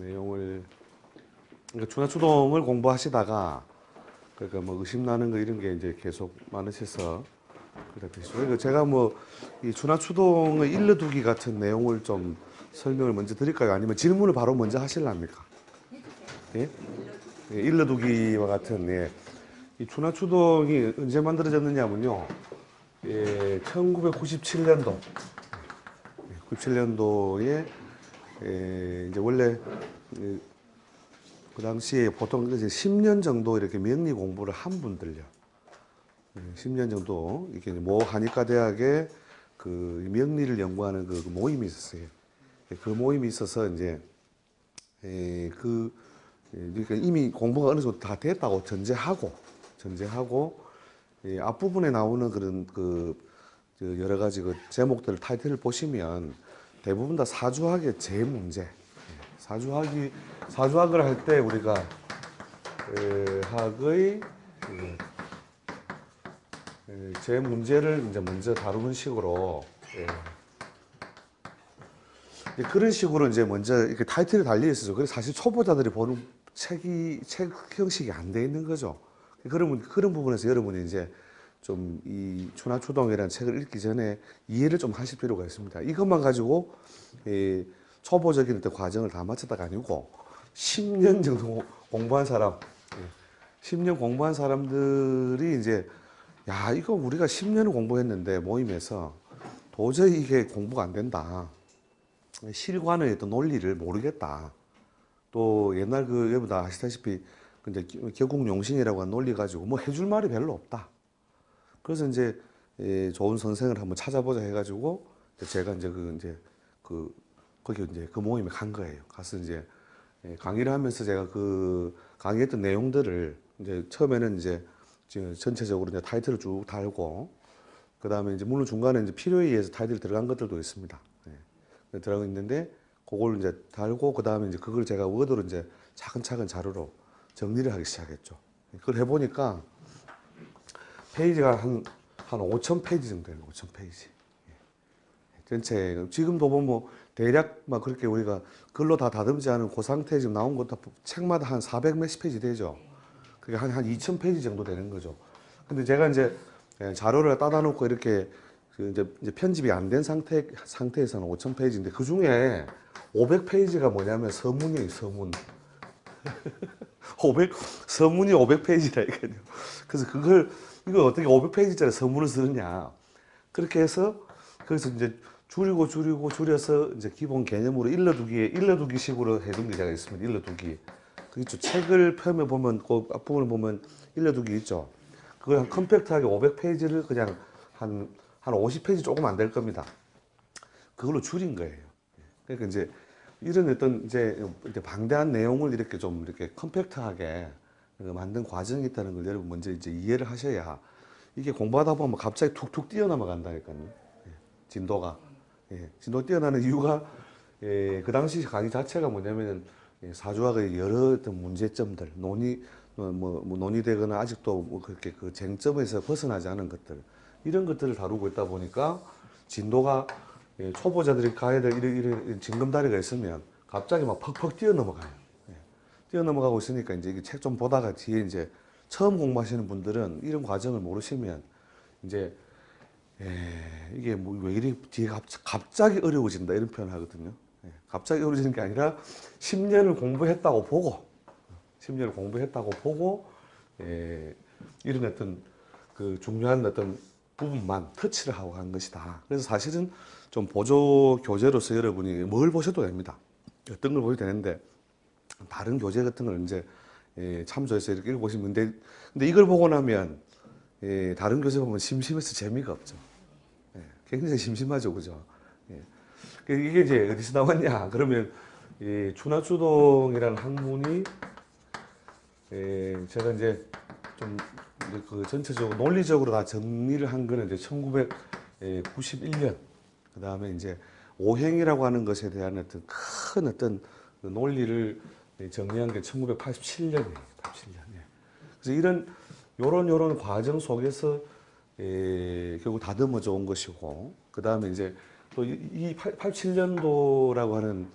내용을 그러니까 준하추동을 공부하시다가 그러니까 뭐 의심 나는 거 이런 게 이제 계속 많으셔서 그렇게 그러니까 제가 뭐이 준하추동의 일러두기 같은 내용을 좀 설명을 먼저 드릴까요? 아니면 질문을 바로 먼저 하실랍니까? 예? 예, 일러두기와 같은 예. 이 준하추동이 언제 만들어졌느냐면요. 예, 1997년도 97년도에 예, 이제 원래 예, 그 당시에 보통 이제 10년 정도 이렇게 명리 공부를 한 분들요. 예, 10년 정도 이렇게 모 한의과 대학에 그 명리를 연구하는 그 모임이 있었어요. 예, 그 모임이 있어서 이제 예, 그 예, 그러니까 이미 공부가 어느 정도 다 됐다고 전제하고 전제하고 예, 앞부분에 나오는 그런 그, 그 여러 가지 그 제목들 타이틀을 보시면 대부분 다 사주학의 제 문제. 예, 사주학이 사주학을 할 때 우리가 에, 학의 그, 에, 제 문제를 이제 먼저 다루는 식으로 예. 그런 식으로 이제 먼저 이렇게 타이틀이 달려 있어서 그래서 사실 초보자들이 보는 책이 책 형식이 안 돼 있는 거죠. 그런 그런 부분에서 여러분이 이제 좀이 추나추동이라는 책을 읽기 전에 이해를 좀 하실 필요가 있습니다. 이것만 가지고 이 초보적인 어떤 과정을 다 마쳤다가 아니고 10년 정도 공부한 사람, 예, 10년 공부한 사람들이 이제 야 이거 우리가 10년을 공부했는데 모임에서 도저히 이게 공부가 안 된다. 실관의 어떤 논리를 모르겠다. 또 옛날 그 여러분 다 아시다시피 근데 결국용신이라고 한 논리 가지고 뭐 해줄 말이 별로 없다. 그래서 이제 예, 좋은 선생을 한번 찾아보자 해가지고 제가 이제 그 이제 그 거기 이제 그 모임에 간 거예요. 가서 이제 예, 강의를 하면서 제가 그 강의했던 내용들을 이제 처음에는 이제 지금 전체적으로 이제 타이틀을 쭉 달고 그 다음에 이제 물론 중간에 이제 필요에 의해서 타이틀 들어간 것들도 있습니다. 예, 들어가 있는데 그걸 이제 달고 그 다음에 이제 그걸 제가 워드로 이제 차근차근 자료로 정리를 하기 시작했죠. 그걸 해보니까 페이지가 한, 한 5천 페이지 정도 돼요. 5천 페이지. 예. 전체, 지금도 보면 뭐 대략 막 그렇게 우리가 글로 다 다듬지 않은 그 상태에 지금 나온 것도 책마다 한 400 몇십 페이지 되죠. 그게 한, 한 2천 페이지 정도 되는 거죠. 근데 제가 이제 예, 자료를 따다 놓고 이렇게 그 이제, 편집이 안 된 상태, 상태에서는 5천 페이지인데 그 중에 500 페이지가 뭐냐면 서문이에요, 서문. 500 서문이 500페이지라니까요. 그래서 그걸 이걸 어떻게 500페이지짜리 서문을 쓰느냐. 그렇게 해서 거기서 이제 줄이고 줄이고 줄여서 이제 기본 개념으로 일러두기에 일러두기 식으로 해둔 게 제가 있습니다. 일러두기. 그 있죠. 책을 펴면 보면 그 앞부분을 보면 일러두기 있죠. 그걸 한 컴팩트하게 500페이지를 그냥 한, 한 50페이지 조금 안 될 겁니다. 그걸로 줄인 거예요. 그러니까 이제 이런 어떤 이제 방대한 내용을 이렇게 좀 이렇게 컴팩트하게 만든 과정이 있다는 걸 여러분 먼저 이제 이해를 하셔야 이게 공부하다 보면 갑자기 툭툭 뛰어넘어 간다니까요. 예, 진도가. 예, 진도 뛰어나는 이유가 예, 그 당시 강의 자체가 뭐냐면은 예, 사주학의 여러 어떤 문제점들, 논의, 어, 뭐, 뭐 논의되거나 아직도 뭐 그렇게 그 쟁점에서 벗어나지 않은 것들, 이런 것들을 다루고 있다 보니까 진도가 예, 초보자들이 가야 될 이런, 이런 징검다리가 있으면 갑자기 막 퍽퍽 뛰어넘어가요. 예, 뛰어넘어가고 있으니까 이제 책 좀 보다가 뒤에 이제 처음 공부하시는 분들은 이런 과정을 모르시면 이제 예, 이게 뭐 왜 이리 뒤에 갑, 갑자기 어려워진다 이런 표현을 하거든요. 예, 갑자기 어려워지는 게 아니라 10년을 공부했다고 보고 10년을 공부했다고 보고 예, 이런 어떤 그 중요한 어떤 부분만 터치를 하고 간 것이다. 그래서 사실은 좀 보조 교재로서 여러분이 뭘 보셔도 됩니다. 어떤 걸 보셔도 되는데 다른 교재 같은 걸 이제 예, 참조해서 이렇게 읽어보시면 근데, 근데 이걸 보고 나면 예, 다른 교재 보면 심심해서 재미가 없죠. 예, 굉장히 심심하죠, 그죠? 예. 그 이게 이제 어디서 나왔냐? 그러면 이 추나추동이라는 학문이 예, 제가 이제 좀 그 전체적으로 논리적으로 다 정리를 한 거는 이제 1991년 그 다음에 이제 오행이라고 하는 것에 대한 어떤 큰 어떤 그 논리를 정리한 게 1987년이에요. 87년. 예. 그래서 이런 요런 요런 과정 속에서 예, 결국 다듬어져 온 것이고 그 다음에 이제 또 이 87년도라고 하는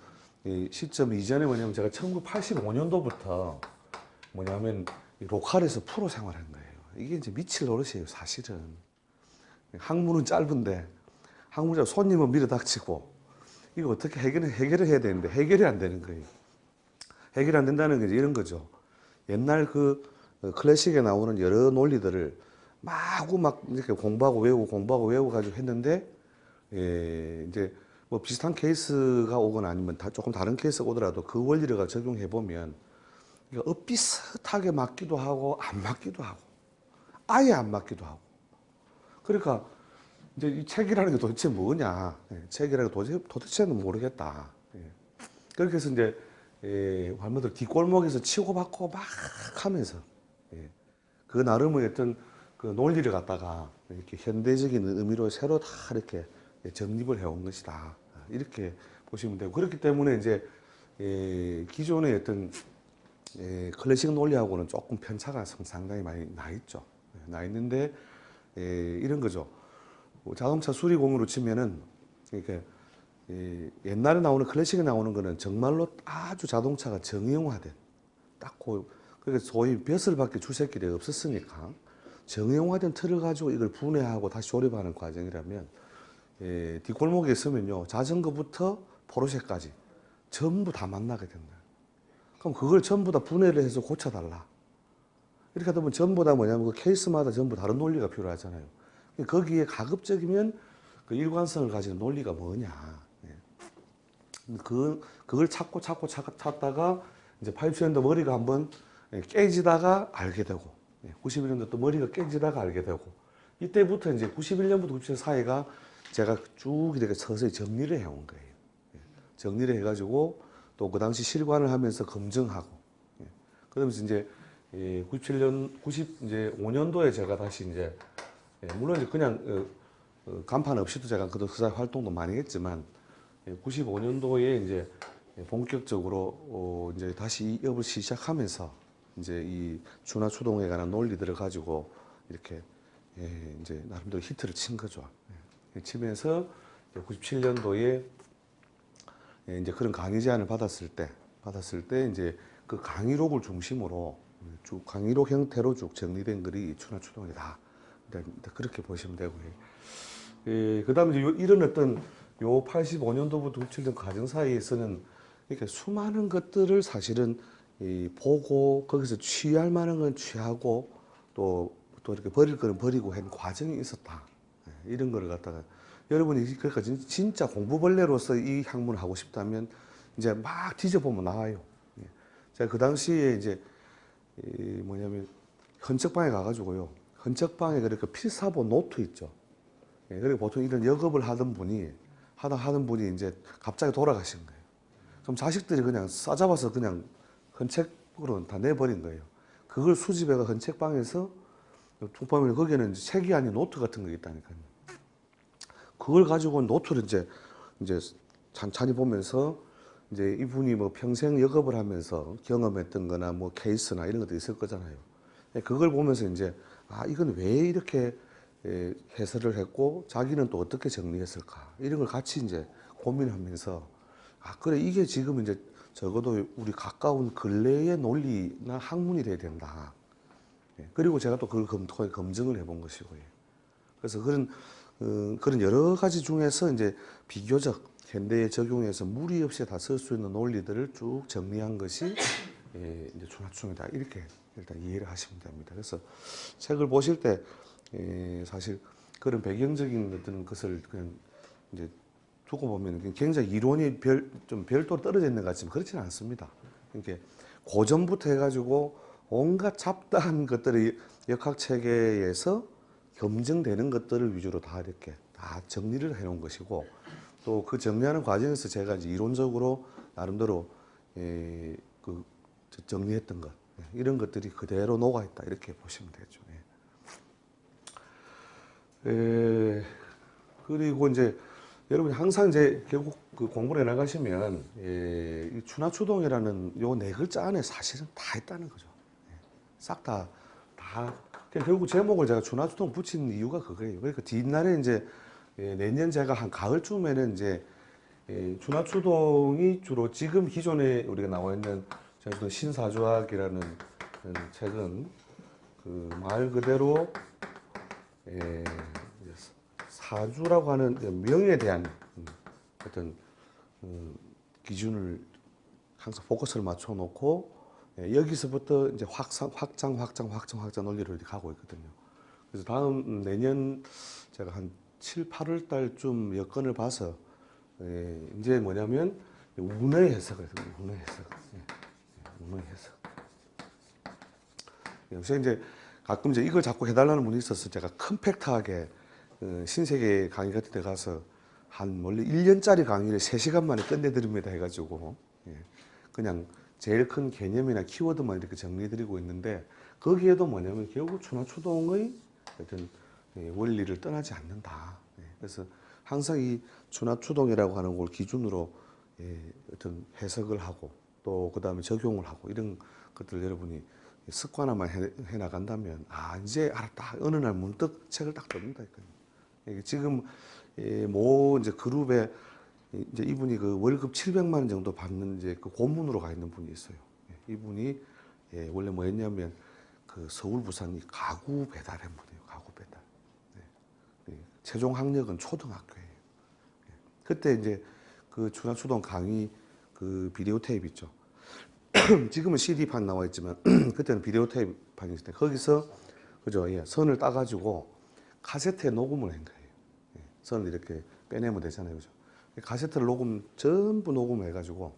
이 시점 이전에 뭐냐면 제가 1985년도부터 뭐냐면 이 로컬에서 프로 생활한 거예요. 이게 이제 미칠 노릇이에요, 사실은. 항문은 짧은데 항문자 손님은 밀어닥치고 이거 어떻게 해결을 해결을 해야 되는데 해결이 안 되는 거예요. 해결이 안 된다는 게 이제 이런 거죠. 옛날 그 어, 클래식에 나오는 여러 논리들을 마구 막 이렇게 공부하고 외우고 공부하고 외우고 가지고 했는데 예, 이제 뭐 비슷한 케이스가 오거나 아니면 다 조금 다른 케이스가 오더라도 그 원리를 적용해 보면 이게 엇비슷하게 맞기도 하고 안 맞기도 하고 아예 안 맞기도 하고 그러니까 이제 이 책이라는 게 도대체 뭐냐 예, 책이라는 게 도대체, 도대체는 모르겠다 예. 그렇게 해서 이제 예, 할머니들 뒷골목에서 치고받고 막 하면서 예. 그 나름의 어떤 그 논리를 갖다가 이렇게 현대적인 의미로 새로 다 이렇게 정립을 해온 것이다. 이렇게 보시면 되고 그렇기 때문에 이제 예, 기존의 어떤 예, 클래식 논리하고는 조금 편차가 상- 상당히 많이 나 있죠. 예, 나 있는데 예, 이런 거죠. 뭐 자동차 수리공으로 치면은 이렇게 예, 옛날에 나오는 클래식에 나오는 거는 정말로 아주 자동차가 정형화된 딱 고 그러니까 소위 벼슬밖에 출세길이 없었으니까 정형화된 틀을 가지고 이걸 분해하고 다시 조립하는 과정이라면 예, 뒷골목에 있으면요 자전거부터 포르쉐까지 전부 다 만나게 된다. 그럼 그걸 전부 다 분해를 해서 고쳐달라. 이렇게 하다 보면 전부 다 뭐냐면 그 케이스마다 전부 다른 논리가 필요하잖아요. 거기에 가급적이면 그 일관성을 가지는 논리가 뭐냐. 예. 그, 그걸 찾고 찾고 찾- 찾다가 이제 87년도 머리가 한번 예, 깨지다가 알게 되고 91년도 또 머리가 깨지다가 알게 되고 이때부터 이제 91년부터 97년 사이가 제가 쭉 이렇게 서서히 정리를 해온 거예요. 예. 정리를 해가지고 또 그 당시 실관을 하면서 검증하고 예. 그러면서 이제 97년 90 이제 5년도에 제가 다시 이제 예, 물론 이제 그냥 어, 어, 간판 없이도 제가 그도 그 사이 활동도 많이 했지만 95년도에 이제 본격적으로 어, 이제 다시 이 업을 시작하면서 이제 이 준화 추동에 관한 논리들을 가지고 이렇게 예, 이제 나름대로 히트를 친 거죠. 예, 치면서 97년도에 예, 이제 그런 강의 제안을 받았을 때 받았을 때 이제 그 강의록을 중심으로 쭉 강의록 형태로 쭉 정리된 글이 준화 추동이다. 일단 그렇게 보시면 되고요. 예, 그다음에 이런 어떤 요 85년도부터 97년 과정 사이에서는 이렇게 수많은 것들을 사실은 이 보고 거기서 취할 만한 건 취하고 또, 또 이렇게 버릴 거는 버리고 한 과정이 있었다. 예, 이런 거를 갖다가 여러분이 그러니까 진- 진짜 공부벌레로서 이 학문을 하고 싶다면 이제 막 뒤져보면 나와요. 예. 제가 그 당시에 이제 이 뭐냐면 헌책방에 가가지고요. 헌책방에 그렇게 필사본 노트 있죠. 예, 그리고 보통 이런 역업을 하던 분이 하다 하던 분이 이제 갑자기 돌아가신 거예요. 그럼 자식들이 그냥 싸잡아서 그냥 헌책으로 다 내버린 거예요. 그걸 수집해가 헌책방에서 쭉 보면 거기에는 책이 아닌 노트 같은 거 있다니까요. 그걸 가지고 노트를 이제 이제 찬찬히 보면서 이제 이분이 뭐 평생 역업을 하면서 경험했던 거나 뭐 케이스나 이런 것도 있을 거잖아요. 예, 그걸 보면서 이제 아, 이건 왜 이렇게 예, 해설을 했고 자기는 또 어떻게 정리했을까 이런 걸 같이 이제 고민하면서 아 그래 이게 지금 이제 적어도 우리 가까운 근래의 논리나 학문이 돼야 된다. 예, 그리고 제가 또 그걸 검, 통해 검증을 해본 것이고요. 그래서 그런 어, 그런 여러 가지 중에서 이제 비교적 현대에 적용해서 무리 없이 다 쓸 수 있는 논리들을 쭉 정리한 것이 예, 이제 준합충이다 이렇게 일단 이해를 하시면 됩니다. 그래서 책을 보실 때 예, 사실 그런 배경적인 어떤 것을 그냥 이제 두고 보면 굉장히 이론이 별, 좀 별도로 떨어져 있는 것 같지만 그렇지는 않습니다. 이렇게 고전부터 해가지고 온갖 잡다한 것들이 역학 체계에서 검증되는 것들을 위주로 다 이렇게 다 정리를 해놓은 것이고 또 그 정리하는 과정에서 제가 이제 이론적으로 나름대로 예, 그 정리했던 것 예, 이런 것들이 그대로 녹아 있다 이렇게 보시면 되죠. 예. 예, 그리고 이제 여러분이 항상 이제 결국 그 공부를 해 나가시면 예, 이 추나추동이라는 요 네 글자 안에 사실은 다 있다는 거죠. 싹다 다. 결국 제목을 제가 추나추동 붙인 이유가 그거예요. 그러니까 뒷날에 이제 예, 내년 제가 한 가을쯤에는 이제 예, 준하추동이 주로 지금 기존에 우리가 나와 있는 저희도 신사주학이라는 그런 책은 그 말 그대로 예, 사주라고 하는 명에 대한 음, 어떤 음, 기준을 항상 포커스를 맞춰 놓고 예, 여기서부터 이제 확장, 확장, 확장, 확장 논리로 이렇게 가고 있거든요. 그래서 다음 음, 내년 제가 한 7, 8월 달쯤 여건을 봐서 예, 이제 뭐냐면 운의 해석을. 운의 해석. 예, 예, 운의 해석. 요새 이제 가끔 이제 이걸 자꾸 해달라는 분이 있어서 제가 컴팩트하게 어, 신세계 강의 같은 데 가서 한 원래 1년짜리 강의를 3시간 만에 끝내드립니다 해가지고 예, 그냥 제일 큰 개념이나 키워드만 이렇게 정리해드리고 있는데 거기에도 뭐냐면 결국 추나추동의 어떤 예, 원리를 떠나지 않는다. 예, 그래서 항상 이 추나추동이라고 하는 걸 기준으로 예, 어떤 해석을 하고 또 그 다음에 적용을 하고 이런 것들 여러분이 습관화만 해, 해 나간다면 아 이제 알았다 어느 날 문득 책을 딱 뜯는다니까요. 이게 지금 예, 모 이제 그룹에 이제 이분이 그 월급 700만 원 정도 받는 이제 그 고문으로 가 있는 분이 있어요. 예, 이분이 예, 원래 뭐였냐면 그 서울 부산이 가구 배달한 분이에요. 가구 배달. 네. 예, 최종 학력은 초등학교예요. 예. 그때 이제 그 중앙초등 강의 그 비디오 테이프 있죠. 지금은 CD판 나와 있지만 그때는 비디오 테이프판이 있을 때 거기서 그죠? 예, 선을 따가지고 카세트에 녹음을 한 거예요. 예, 선을 이렇게 빼내면 되잖아요, 그죠? 카세트를 녹음 전부 녹음해가지고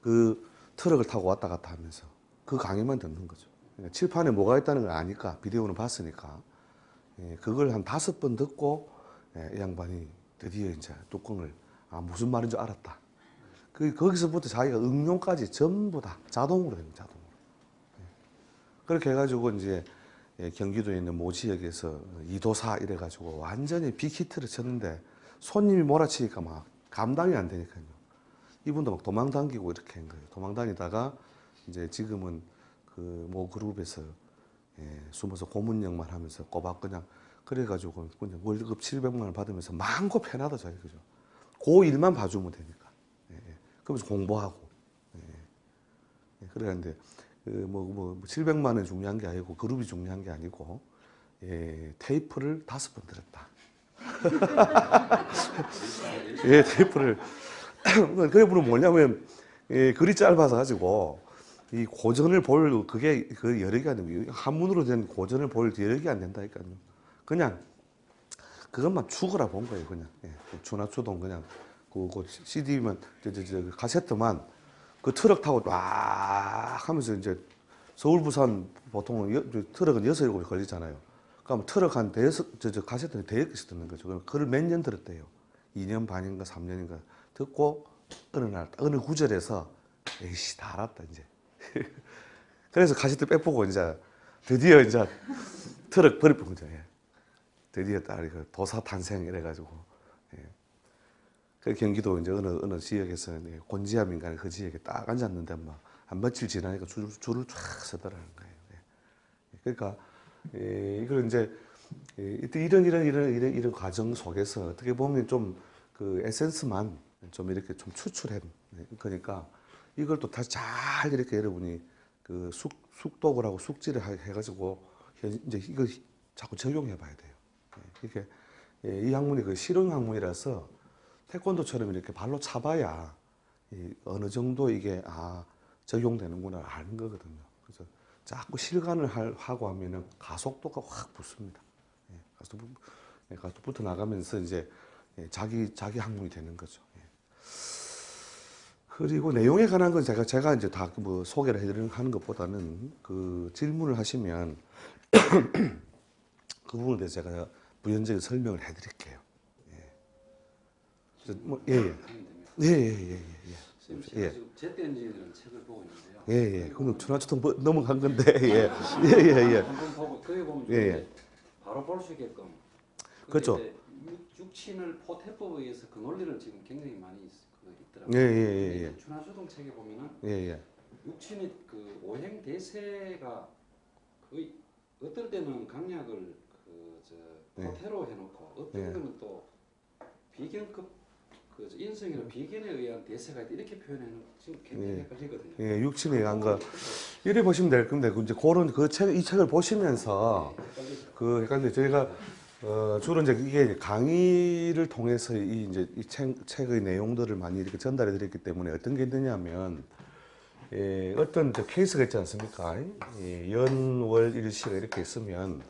그 트럭을 타고 왔다 갔다 하면서 그 강의만 듣는 거죠. 그러니까 칠판에 뭐가 있다는 걸 아니까 비디오는 봤으니까 예, 그걸 한 다섯 번 듣고 예, 이 양반이 드디어 이제 뚜껑을 아 무슨 말인지 알았다. 그 거기서부터 자기가 응용까지 전부 다 자동으로 됩니다. 자동으로. 예. 그렇게 해가지고 이제 예, 경기도에 있는 모 지역에서 이도사 이래가지고 완전히 빅히트를 쳤는데 손님이 몰아치니까 막 감당이 안 되니까요. 이분도 막 도망 당기고 이렇게 한 거예요. 도망 다니다가 이제 지금은 그 모 그룹에서 예, 숨어서 고문 역만 하면서 꼬박 그냥 그래가지고 월급 700만 원 받으면서 마음껏 편하다 저희 그죠. 그 일만 봐주면 되니까. 그러면서 공부하고. 예, 예. 그러는데 그뭐 뭐 700만 원이 중요한 게 아니고 그룹이 중요한 게 아니고 예, 테이프를 다섯 번 들었다. 예, 테이프를 그게 무슨 뭐냐면 예, 글이 짧아서 가지고 이 고전을 볼 그게 그 여력이 안 되고 한문으로 된 고전을 볼 여력이 안 된다니까요. 그냥 그것만 죽어라 본 거예요, 그냥. 예, 주나추동 그냥 그, 그 CD만 저, 저, 저 카세트만 그 트럭 타고 막 하면서 이제 서울 부산 보통 여, 저 트럭은 여섯 일곱 걸리잖아요. 그럼 트럭 한 대여섯 저, 저 카세트는 대여섯 개씩 듣는 거죠. 그걸 몇 년 들었대요. 2년 반인가 3년인가 듣고 어느 날 어느 구절에서 에이씨 다 알았다 이제. 그래서 카세트 빼보고 이제 드디어 이제 트럭 버리고 이제 예. 드디어 딸이 그 도사 탄생 이래가지고 예. 그 경기도 이제 어느 어느 지역에서 이제 곤지암인가 그 지역에 딱 앉았는데 막한 며칠 지나니까 줄, 줄을 쫙 서더라는 거예요. 예. 그러니까 예, 이걸 이제 예, 이런 이런 이런 이런 이런 과정 속에서 어떻게 보면 좀 그 에센스만 좀 이렇게 좀 추출한 예, 그러니까 이걸 또 다시 잘 이렇게 여러분이 그 숙, 숙독을 하고 숙지를 하- 해가지고 현- 이제 이거 자꾸 적용해 봐야 돼요. 예, 이게 예, 이 학문이 그 실용 학문이라서 태권도처럼 이렇게 발로 이 어느 정도 이게 아 적용되는구나 아는 거거든요. 그래서 자꾸 실간을 할- 하고 하면은 가속도가 확 붙습니다. 예, 가속도, 예, 가속도 붙어 나가면서 이제 예, 자기 자기 학문이 되는 거죠. 예. 그리고 내용에 관한 건 제가 제가 이제 다 뭐 소개를 해드리는 하는 것보다는 그 질문을 하시면 그 부분에 대해서 제가 부연적인 설명을 해드릴게요. 예. 그래서 뭐 예예 예 예 예 예. 선생님 제가 예. 지금 제때인지라는 책을 보고 있는데요. 예, 예. 그건 전화주통 뭐 넘어간 건데, 예. 예, 예, 예. 한번 보고 거기 보면 예, 예, 바로 볼 수 있게끔. 그게 그렇죠. 육- 육친을 포태법에 의해서 그 논리를 지금 굉장히 많이 있, 그 예, 있더라고요. 예, 예, 예. 준하수동 책에 보면은 예, 예. 육친이 그 오행 대세가 거의 어떨 때는 강약을 그저 예. 포태로 해놓고 어떤 예. 때는 또 비경급 그 인성이나 비견에 의한 대세가 있다 이렇게 표현하는 거 지금 굉장히 예. 헷갈리거든요. 예, 육친에 의한 거 이래 보시면 될 건데 그 이제 그런 그 책 이 책을 보시면서. 그 그러니까 저희가 어 주로 이제 이게 강의를 통해서 이 이제 이 책, 책의 내용들을 많이 이렇게 전달해 드렸기 때문에 어떤 게 있느냐면 예, 어떤 케이스가 있지 않습니까? 예, 연월 일시가 이렇게 있으면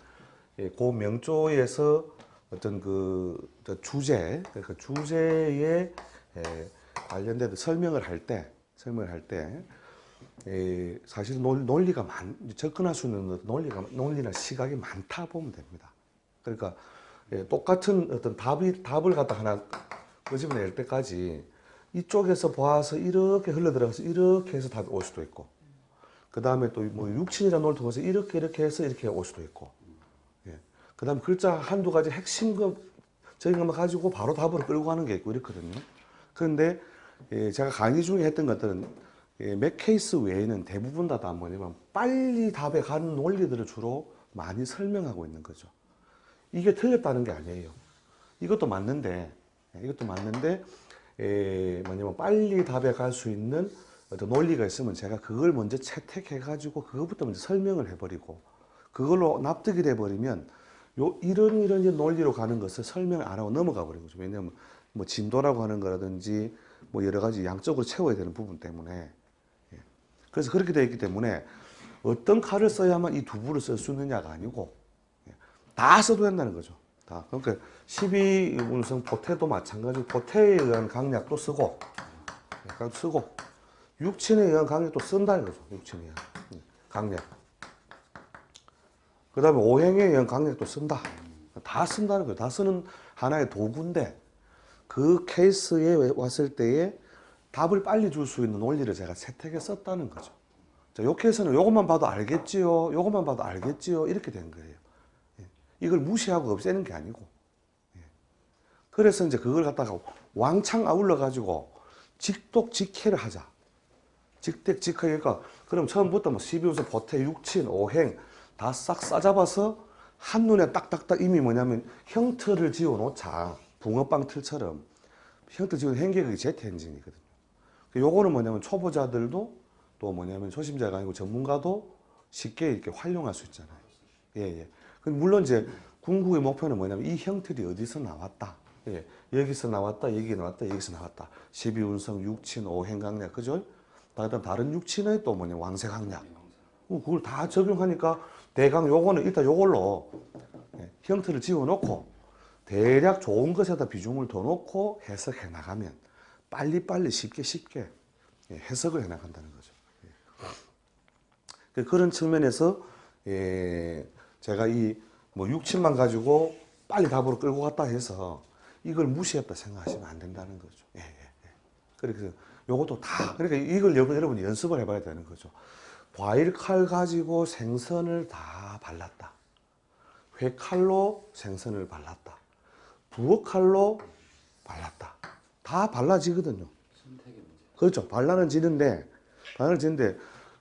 예, 그 명조에서 어떤 그저 주제 그러니까 주제에 예, 관련된 설명을 할 때 설명을 할때 예, 사실 논- 논리가 많, 접근할 수 있는 논리가, 논리나 시각이 많다 보면 됩니다. 그러니까 예, 똑같은 어떤 답이, 답을 갖다 하나 끄집어낼 때까지 이쪽에서 봐서 이렇게 흘러들어가서 이렇게 해서 답이 올 수도 있고, 그 다음에 또 뭐 육친이라는 논리를 통해서 이렇게 이렇게 해서 이렇게 올 수도 있고, 예. 그 다음에 글자 한두 가지 핵심 그 적인 것만 가지고 바로 답으로 끌고 가는 게 있고 이렇거든요. 그런데 예, 제가 강의 중에 했던 것들은 예, 몇 케이스 외에는 대부분 다, 다 뭐냐면 빨리 답에 가는 논리들을 주로 많이 설명하고 있는 거죠. 이게 틀렸다는 게 아니에요. 이것도 맞는데, 예, 이것도 맞는데, 에, 뭐냐면 빨리 답에 갈 수 있는 어떤 논리가 있으면 제가 그걸 먼저 채택해 가지고 그것부터 먼저 설명을 해버리고 그걸로 납득이 돼 버리면 요 이런 이런 이런 논리로 가는 것을 설명을 안 하고 넘어가 버린 거죠. 왜냐하면 뭐 진도라고 하는 거라든지 뭐 여러 가지 양적으로 채워야 되는 부분 때문에 예. 그래서 그렇게 되어 있기 때문에 어떤 칼을 써야만 이 두부를 쓸 수 있느냐가 아니고 예. 다 써도 된다는 거죠. 다. 그러니까 12운성 포태도 마찬가지 포태에 의한 강약도 쓰고 약간 쓰고 육친에 의한 강약도 쓴다는 거죠. 육친에 의한 예, 강약. 그 다음에 오행에 의한 강약도 쓴다. 다 쓴다는 거예요. 다 쓰는 하나의 도구인데 그 케이스에 왔을 때에 답을 빨리 줄 수 있는 논리를 제가 채택해 썼다는 거죠. 자, 요 케이스는 요것만 봐도 알겠지요. 요것만 봐도 알겠지요. 이렇게 된 거예요. 예. 이걸 무시하고 없애는 게 아니고. 예. 그래서 이제 그걸 갖다가 왕창 아울러 가지고 직독 직해를 하자. 직택직해 그러니까 그럼 처음부터 뭐 12호서 보태, 육친, 오행 다 싹 싸잡아서 한눈에 딱딱딱 이미 뭐냐면 형틀을 지어 놓자. 붕어빵 틀처럼 형틀 지은 행계가 제트 엔진이거든요. 요거는 뭐냐면 초보자들도 또 뭐냐면 초심자가 아니고 전문가도 쉽게 이렇게 활용할 수 있잖아요. 예, 예. 그 물론 이제 궁극의 목표는 뭐냐면 이 형틀이 어디서 나왔다. 예. 여기서 나왔다, 여기 나왔다, 여기서 나왔다. 12운성, 육친, 오행강약, 그죠? 다른 육친의 또 뭐냐 왕색강약. 어, 그걸 다 적용하니까 대강 요거는 일단 요걸로 예, 형태를 지어놓고 대략 좋은 것에다 비중을 더 놓고 해석해 나가면 빨리빨리 쉽게 쉽게 예, 해석을 해 나간다는 거죠. 예. 그런 측면에서 예, 제가 이뭐 육친만 가지고 빨리 답으로 끌고 갔다 해서 이걸 무시했다 생각하시면 안 된다는 거죠. 그래서 요것도 다 그러니까 이걸 여러분 연습을 해봐야 되는 거죠. 과일 칼 가지고 생선을 다 발랐다. 회칼로 생선을 발랐다. 부엌 칼로 발랐다. 다 발라지거든요. 그렇죠. 발라는 지는데, 발라는 지는데,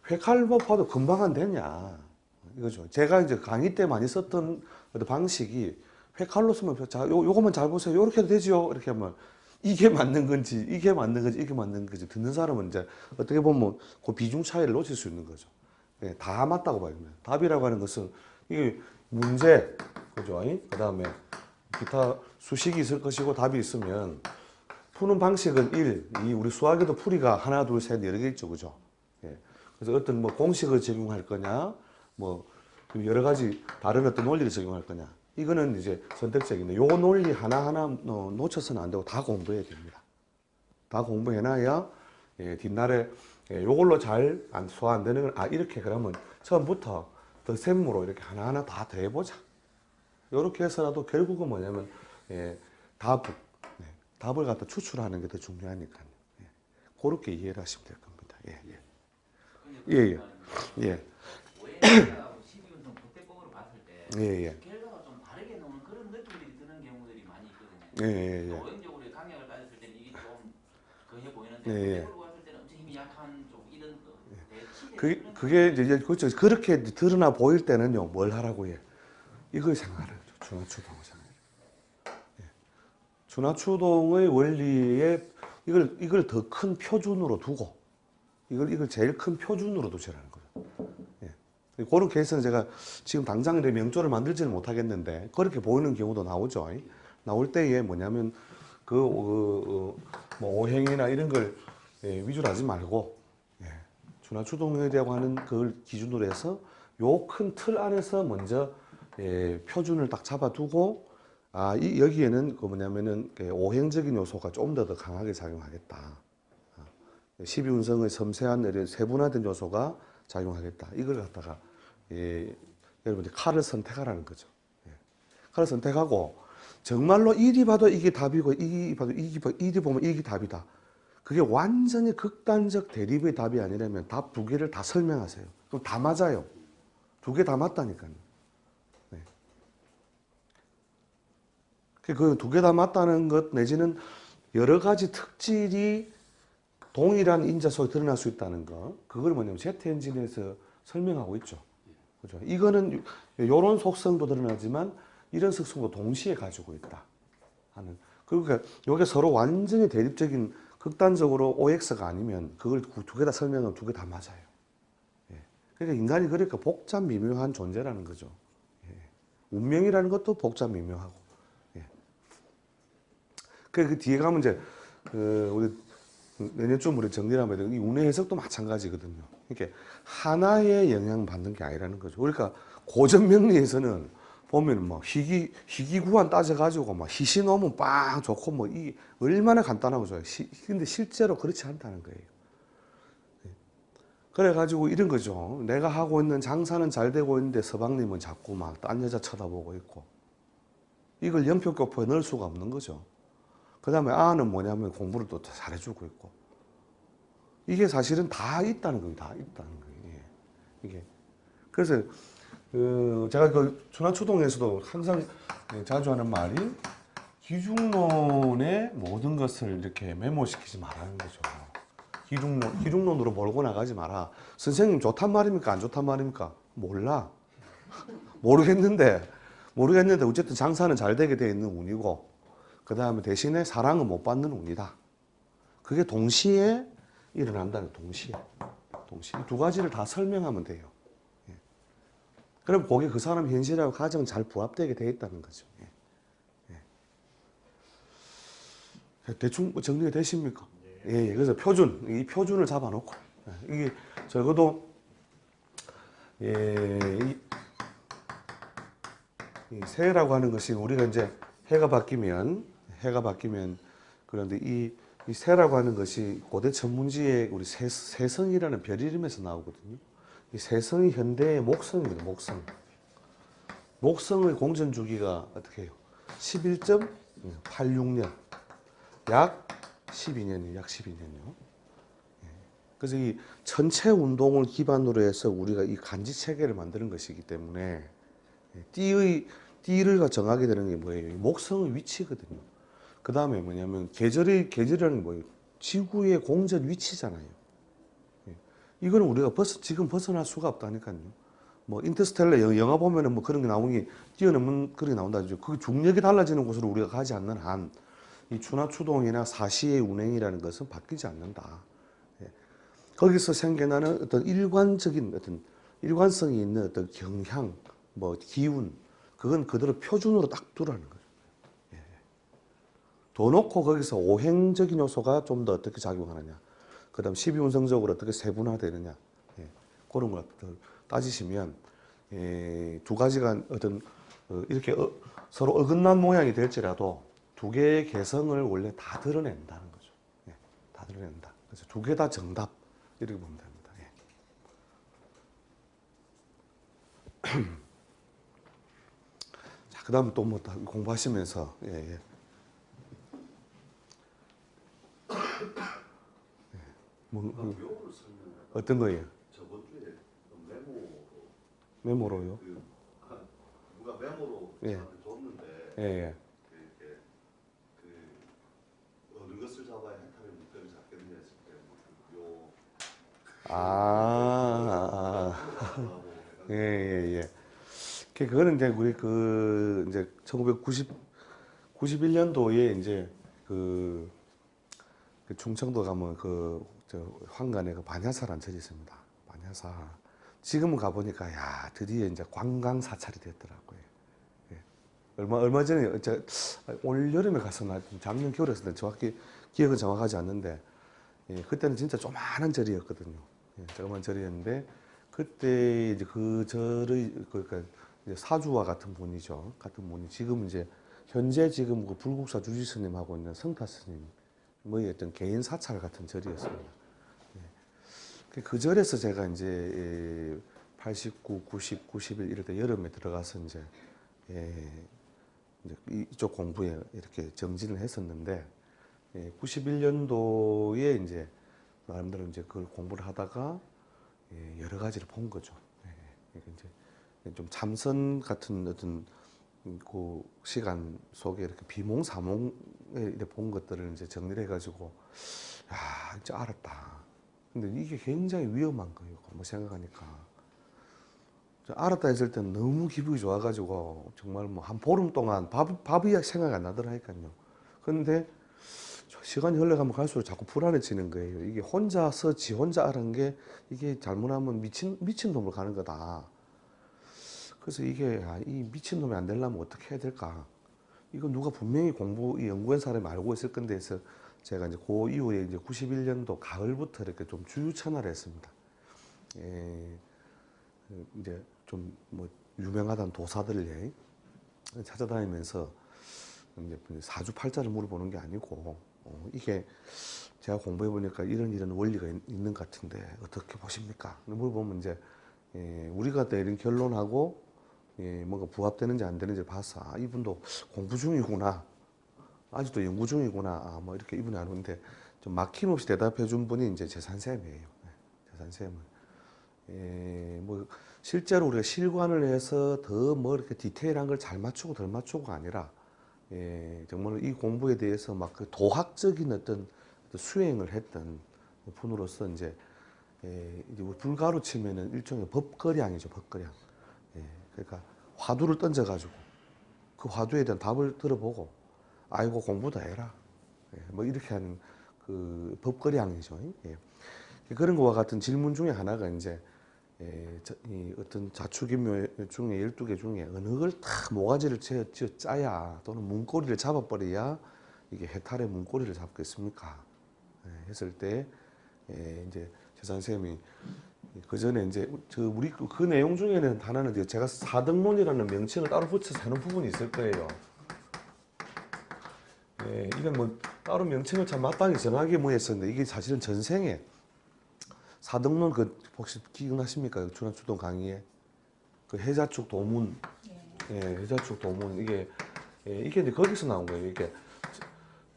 회칼로 파도 금방 안 되냐. 이거죠. 제가 이제 강의 때 많이 썼던 방식이 회칼로 쓰면, 자, 요, 요거만 잘 보세요. 요렇게 해도 되죠. 이렇게 하면, 이게 맞는 건지, 이게 맞는 건지, 이게 맞는 건지, 듣는 사람은 이제 어떻게 보면 그 비중 차이를 놓칠 수 있는 거죠. 예, 다 맞다고 봐요. 답이라고 하는 것은, 이게 문제, 그죠? 그 다음에 기타 수식이 있을 것이고 답이 있으면, 푸는 방식은 1, 2, 우리 수학에도 풀이가 하나, 둘, 셋 여러 개 있죠. 그죠? 예. 그래서 어떤 뭐 공식을 적용할 거냐, 뭐 여러 가지 다른 어떤 논리를 적용할 거냐. 이거는 이제 선택적인데 요 논리 하나하나 어, 놓쳐서는 안 되고 다 공부해야 됩니다. 다 공부해놔야 예, 뒷날에 예, 요걸로 잘 안 소화 안 되는 건아 이렇게 그러면 처음부터 더 샘으로 이렇게 하나하나 다 더해보자. 이렇게 해서라도 결국은 뭐냐면 예, 답, 네, 답을 갖다 추출하는 게 더 중요하니까요. 예, 그렇게 이해를 하시면 될 겁니다. 예, 예. 예, 예. 예, 오해하고 12운동 국대법으로 봤을 때 예, 예. 예, 예, 예. 오행적으로 강약을 따졌을 때는 이게 좀 거해 보이는데 예, 예. 봤을 때는 엄청 힘이 약한 쪽 이런 거 대치 그게, 그게 이제 그렇죠. 그렇게 드러나 보일 때는요, 뭘 하라고 해. 이걸 거죠. 중앙 추방을 생각해요. 예. 준하추동의 원리에 이걸 이걸 더 큰 표준으로 두고 이걸 이걸 제일 큰 표준으로 두시라는 거죠. 예. 그런 케이스는 제가 지금 당장 내 명조를 만들지는 못하겠는데 그렇게 보이는 경우도 나오죠. 나올 때에 뭐냐면 그 어, 어, 뭐 오행이나 이런 걸 예, 위주로 하지 말고 예, 준하추동이라고 하는 그걸 기준으로 해서 요 큰 틀 안에서 먼저 예, 표준을 딱 잡아두고 아, 이, 여기에는 그 뭐냐면은 그 오행적인 요소가 좀 더 더 강하게 작용하겠다. 아, 12운성의 섬세한 이런 세분화된 요소가 작용하겠다. 이걸 갖다가 예, 여러분들 칼을 선택하라는 거죠. 예. 칼을 선택하고 정말로 이리 봐도 이게 답이고 이리 봐도 봐- 이리 보면 이게 답이다. 그게 완전히 극단적 대립의 답이 아니라면 답 두 개를 다 설명하세요. 그럼 다 맞아요. 두 개 다 맞다니까요. 그두 개 다 맞다는 것 내지는 여러 가지 특질이 동일한 인자 속에 드러날 수 있다는 거. 그걸 뭐냐면 제트 엔진에서 설명하고 있죠. 그죠? 이거는 이런 속성도 드러나지만 이런 속성도 동시에 가지고 있다 하는. 그러니까 이게 서로 완전히 대립적인 극단적으로 OX가 아니면 그걸 두 개 다 설명하면 두 개 다 맞아요. 예. 그러니까 인간이 그러니까 복잡 미묘한 존재라는 거죠. 예. 운명이라는 것도 복잡 미묘하고. 예. 그, 그 뒤에 가면 이제 그 우리 내년쯤 우리 정리를 하면 돼요. 이 운의 해석도 마찬가지거든요. 이렇게 하나의 영향 받는 게 아니라는 거죠. 그러니까 고전 명리에서는 보면 뭐 희귀 희귀 구한 따져 가지고 막 넣으면 빵 좋고 뭐 이 얼마나 간단하고 좋아요. 시, 근데 실제로 그렇지 않다는 거예요. 예. 그래 가지고 이런 거죠. 내가 하고 있는 장사는 잘 되고 있는데 서방님은 자꾸 막 딴 여자 쳐다보고 있고 이걸 연표교포에 넣을 수가 없는 거죠. 그 다음에 아는 뭐냐면 공부를 또 잘해주고 있고. 이게 사실은 다 있다는 거예요. 다 있다는 거예요. 예. 이게. 그래서, 그, 제가 그 준하초동에서도 항상 예, 자주 하는 말이 기중론의 모든 것을 이렇게 메모시키지 말라는 거죠. 기중론, 기중론으로 몰고 나가지 마라. 선생님 좋단 말입니까? 안 좋단 말입니까? 몰라. 모르겠는데, 모르겠는데 어쨌든 장사는 잘 되게 돼 있는 운이고, 그 다음에 대신에 사랑은 못 받는 운이다. 그게 동시에 일어난다는 동시에. 동시에. 이두 가지를 다 설명하면 돼요. 예. 그럼 거기에 그 사람 현실하고 가장 잘 부합되게 돼 있다는 거죠. 예. 예. 대충 뭐 정리가 되십니까? 예, 예. 그래서 표준, 이 표준을 잡아놓고. 예. 이게 적어도, 예, 이, 이 새해라고 하는 것이 우리가 이제 해가 바뀌면 해가 바뀌면 그런데 이, 이 새라고 하는 것이 고대 천문지에 우리 새, 새성이라는 별 이름에서 나오거든요. 이 새성이 현대의 목성입니다. 목성. 목성의 공전 주기가 어떻게 해요? 11.86년. 약 12년이요. 약 12년이요. 그래서 이 전체 운동을 기반으로 해서 우리가 이 간지 체계를 만드는 것이기 때문에 예, 띠의 띠를 정하게 되는 게 뭐예요? 이 목성의 위치거든요. 그 다음에 뭐냐면 계절의 계절이라는 게 뭐예요? 지구의 공전 위치잖아요. 예. 이거는 우리가 벗어 지금 벗어날 수가 없다니까요. 뭐 인터스텔라 영- 영화 보면은 뭐 그런 게 나오니 뛰어넘는 그런 게 나온다죠. 그 중력이 달라지는 곳으로 우리가 가지 않는 한 이 추나 추동이나 사시의 운행이라는 것은 바뀌지 않는다. 예. 거기서 생겨나는 어떤 일관적인 어떤 일관성이 있는 어떤 경향, 뭐 기운, 그건 그대로 표준으로 딱 두라는 거죠. 예. 더 놓고 거기서 오행적인 요소가 좀 더 어떻게 작용하느냐, 그 다음 12운성적으로 어떻게 세분화되느냐, 예. 그런 걸 따지시면 예, 두 가지가 어떤 어, 이렇게 어, 서로 어긋난 모양이 될지라도 두 개의 개성을 원래 다 드러낸다는 거죠. 예, 다 드러낸다. 그래서 두 개 다 정답 이렇게 보면 됩니다. 예. 자, 그다음 또뭐 공부하시면서 예, 예. 예. 뭐, 뭐, 묘를 설명. 어떤 거예요? 그 메모로 메모로 요? 그 아, 누가 메모로 예. 줬는데 예, 예. 그 그 어느 것을 잡아야 해탈의 물결을 잡겠느냐 했을 때요 아, 아, 라고 예, 예, 예. 그- 그거는 이제 우리 그 이제 1990 91년도에 이제 그, 그 충청도 가면 그, 저 황간에 그 반야사라는 절이 있습니다. 반야사. 지금은 가보니까 야 드디어 이제 관광 사찰이 됐더라고요. 예. 얼마 얼마 전에 제가 올 여름에 가서 작년 겨울에 갔는데 정확히 기억은 정확하지 않는데 예, 그때는 진짜 조그마한 절이었거든요. 예, 조그만 절이었는데 그때 이제 그 절의 그러니까 이제 사주와 같은 분이죠. 같은 분이 지금 이제 현재 지금 그 불국사 주지 스님하고 있는 성타 스님 뭐의 어떤 개인 사찰 같은 절이었습니다. 예. 그 절에서 제가 이제 89, 90, 91 이럴 때 여름에 들어가서 이제 예, 이쪽 공부에 이렇게 정진을 했었는데 예, 91년도에 이제 나름대로 이제 그걸 공부를 하다가 예, 여러 가지를 본 거죠. 예, 이게 이제 좀 참선 같은 어떤 그 시간 속에 이렇게 비몽사몽에 본 것들을 이제 정리를 해가지고 야 이제 알았다. 근데 이게 굉장히 위험한 거예요. 뭐 생각하니까 저 알았다 했을 때는 너무 기분이 좋아가지고 정말 뭐 한 보름 동안 밥 밥이 생각이 안 나더라니까요. 근데 시간이 흘러가면 갈수록 자꾸 불안해지는 거예요. 이게 혼자서 지 혼자 알은 게 이게 잘못하면 미친 미친 놈을 가는 거다. 그래서 이게 아, 이 미친 놈이 안 되려면 어떻게 해야 될까? 이거 누가 분명히 공부 이 연구한 사람이 알고 있을 건데 해서 제가 이제 그 이후에 이제 91년도 가을부터 이렇게 좀 주유천화를 했습니다. 예, 이제 좀 뭐 유명하다는 도사들을 예, 찾아다니면서 이제 사주팔자를 물어보는 게 아니고 어, 이게 제가 공부해 보니까 이런 이런 원리가 있- 있는 것 같은데 어떻게 보십니까? 물어보면 이제 예, 우리가 내린 결론하고 예, 뭔가 부합되는지 안 되는지 봐서 아, 이분도 공부 중이구나 아직도 연구 중이구나 아, 뭐 이렇게 이분이 아는데 좀 막힘없이 대답해 준 분이 이제 재산쌤이에요. 예, 재산쌤은 예, 뭐 실제로 우리가 실관을 해서 더 뭐 이렇게 디테일한 걸 잘 맞추고 덜 맞추고가 아니라 예, 정말 이 공부에 대해서 막 그 도학적인 어떤 수행을 했던 분으로서 이제 예, 이제 불가로 치면은 일종의 법거량이죠, 법거량. 예, 그러니까 화두를 던져가지고 그 화두에 대한 답을 들어보고 아이고 공부도 해라. 예, 뭐 이렇게 하는 그 법거량이죠. 예. 그런 거와 같은 질문 중에 하나가 이제 예, 어떤 자축인묘 중에 12개 중에 어느 걸 다 모가지를 짜야 또는 문고리를 잡아버려야 이게 해탈의 문고리를 잡겠습니까? 예, 했을 때 예, 이제 재산 쌤이 그 전에 이제 저 우리 그, 그 내용 중에는 하나는 제가 사등론이라는 명칭을 따로 붙여서 하는 부분이 있을 거예요. 예, 이건 뭐 따로 명칭을 참 마땅히 정하게 뭐 했었는데 이게 사실은 전생에 사등론 그 혹시 기억나십니까? 중앙주동 강의에 그 해자축 도문 예, 해자축 도문 이게 예, 이게 이제 거기서 나온 거예요. 이게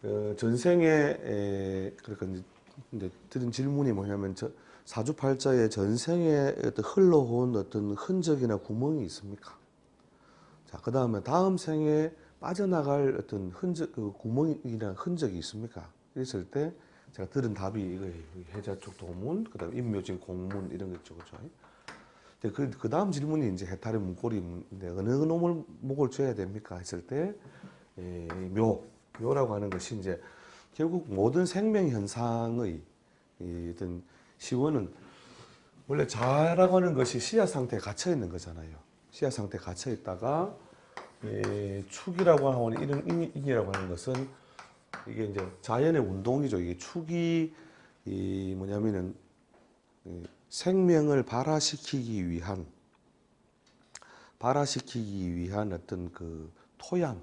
어, 전생에 에, 그러니까 이제, 이제 드린 질문이 뭐냐면 저, 사주팔자에 전생에 어떤 흘러온 어떤 흔적이나 구멍이 있습니까? 자, 그 다음에 다음 생에 빠져나갈 어떤 흔적, 그 구멍이나 흔적이 있습니까? 이랬을 때 제가 들은 답이 이거예요. 해자축 도문, 그 다음에 인묘진 공문 이런 거 있죠. 그죠? 근데 그, 그 다음 질문이 이제 해탈의 문고리인데 어느 놈을 목을 줘야 됩니까? 했을 때, 예, 묘, 묘라고 하는 것이 이제 결국 모든 생명 현상의 이 어떤 시원은 원래 자라고 하는 것이 씨앗 상태에 갇혀 있는 거잖아요. 씨앗 상태에 갇혀 있다가 예, 축이라고 하는 이런 인- 인이라고 하는 것은 이게 이제 자연의 운동이죠. 이게 축이 이 뭐냐면은 이 생명을 발화시키기 위한 발화시키기 위한 어떤 그 토양